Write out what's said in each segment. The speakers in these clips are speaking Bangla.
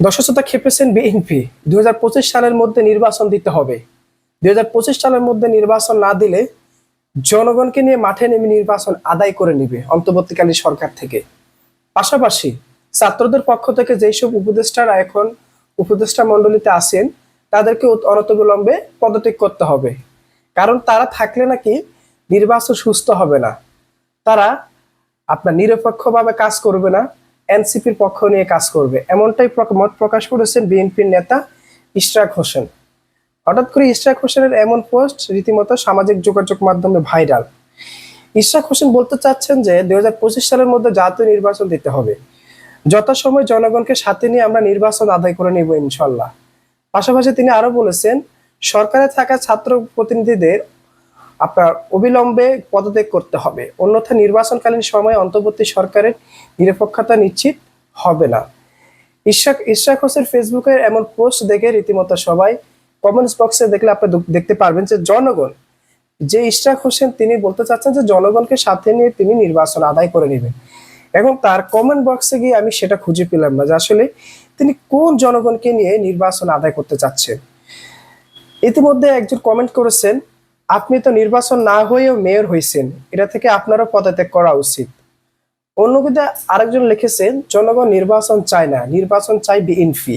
দর্শকতা খেপেছেন বিএনপি দুই সালের মধ্যে নির্বাচন দিতে হবে। দু হাজার পঁচিশ সালের মধ্যে নির্বাচন না দিলে জনগণকে নিয়ে মাঠে নেমে নির্বাচন আদায় করে নিবে অন্তর্বর্তীকালীন সরকার থেকে। পাশাপাশি ছাত্রদের পক্ষ থেকে যেসব উপদেষ্টারা এখন উপদেষ্টা মণ্ডলীতে আছেন, তাদেরকে অনতিবিলম্বে পদত্যাগ করতে হবে। কারণ তারা থাকলে নাকি নির্বাচন সুস্থ হবে না। তারা আপনার নিরপেক্ষভাবে কাজ করবে না। এনসিপির পক্ষ নিয়ে কাজ করবে। এমনটাই মত প্রকাশ করেছেন বিএনপির নেতা ইশরাক হোসেন। হঠাৎ করে ইশরাক হোসেনের এমন পোস্ট রীতিমতো সামাজিক যোগাযোগ মাধ্যমে ভাইরাল। ইশরাক হোসেন বলতে চাচ্ছেন যে দুই হাজার পঁচিশ সালের মধ্যে জাতীয় নির্বাচন দিতে হবে। যথাসময় জনগণকে সাথে নিয়ে আমরা নির্বাচন আদায় করে নেব ইনশাল্লাহ। পাশাপাশি তিনি আরও বলেছেন, সরকারে থাকা ছাত্র প্রতিনিধিদের আপনার অবিলম্বে পদত্যাগ করতে হবে। অন্যথা নির্বাচনকালীন সময়ে অন্তর্বর্তী সরকারের নিরপেক্ষতা নিশ্চিত হবে না। ইশাক ইশাক হোসেন ফেসবুকের এমন পোস্ট দেখে রীতিমতো সবাই কমেন্টস বক্সে দেখলে আপনি দেখতে পারবেন যে জনগণ যে ইশরাক হোসেন তিনি বলতে চাচ্ছেন যে জনগণকে সাথে নিয়ে তিনি নির্বাচন আদায় করে নেবেন। এবং তার কমেন্ট বক্সে গিয়ে আমি সেটা খুঁজে পেলাম না যে আসলে তিনি কোন জনগণকে নিয়ে নির্বাচন আদায় করতে চাচ্ছেন। ইতিমধ্যে একজন কমেন্ট করেছেন আপনি তো নির্বাচন না হয়েও মেয়র হয়েছেন এটা থেকে আপনারও পদত্যাগ করা উচিত। অন্যদিকে আরেকজন লিখেছেন জনগণ নির্বাচন চায় না, নির্বাচন চাই বিএনপি।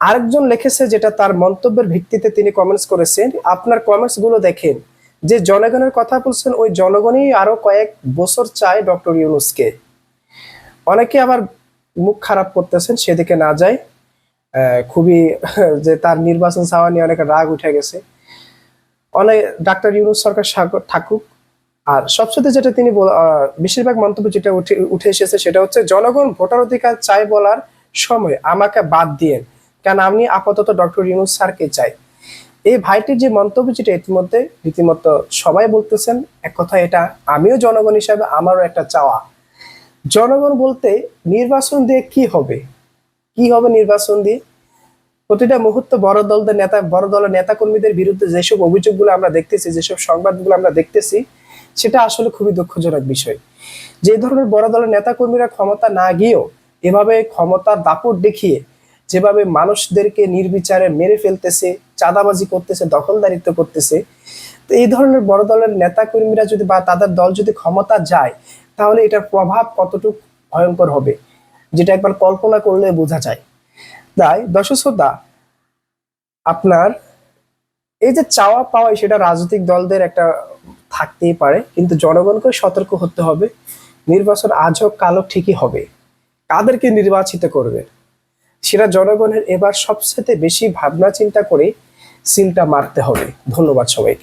আরেকজন লিখেছে যেটা তার মন্তব্যের ভিত্তিতে তিনি কমেন্টস করেছেন, আপনার কমেন্টসগুলো দেখেন, যে জনগণের কথা বলছেন, ওই জনগণই আরও কয়েক বছর চায় ডক্টর ইউনুসকে। অনেকে আবার মুখ খারাপ করতেছেন, সেদিকে না যায়। খুবই, যে তার নির্বাচন চাওয়া নিয়ে অনেক রাগ উঠে গেছে। অনেক ডাক্তার ইউনুস সরকার থাকুক। আর সবচেয়ে যেটা তিনি বেশিরভাগ মন্তব্য যেটা উঠে উঠে এসেছে সেটা হচ্ছে, জনগণ ভোটার অধিকার চাই বলার সময় আমাকে বাদ দিয়েন, কেন আমি আপাতত ডক্টর ইউনুস স্যারকে চাই। এই ভাইটির যে মন্তব্য যেটা ইতিমধ্যে, রীতিমতো সবাই বলতেছেন, এক কথা এটা আমিও জনগণ হিসাবে আমারও একটা চাওয়া। জনগণ বলতে নির্বাচন দিয়ে কি হবে? কি হবে নির্বাচন দিয়ে? প্রতিটা মুহূর্তে বড় দলদের নেতা, বড় দলের নেতা কর্মীদের বিরুদ্ধে যেসব অভিযোগগুলো আমরা দেখতেছি, যেসব সংবাদগুলো আমরা দেখতেছি, সেটা আসলে খুবই দুঃখজনক বিষয়। যে ধরনের বড় দলের নেতা কর্মীরা ক্ষমতা না গিয়েও এভাবে ক্ষমতার দাপট দেখিয়ে যেভাবে মানুষদেরকে নির্বিচারে মেরে ফেলতেছে, চাঁদাবাজি করতেছে, দখলদারিত্ব করতেছে, তো এই ধরনের বড় দলের নেতা কর্মীরা যদি বা তাদের দল যদি ক্ষমতা যায়, তাহলে এটার প্রভাব কতটুকু ভয়ঙ্কর হবে, যেটা একবার কল্পনা করলে বোঝা যায়। তাই দর্শক শ্রোতা, আপনার এই যে চাওয়া পাওয়া সেটা রাজনৈতিক দলদের একটা থাকতেই পারে, কিন্তু জনগণকে সতর্ক হতে হবে। নির্বাচন আজ হোক, কালো ঠিকই হবে। কাদেরকে নির্বাচিত করবে সেটা জনগণের এবার সবচেয়ে বেশি ভাবনা চিন্তা করে সিলটা মারতে হবে। ধন্যবাদ সবাইকে।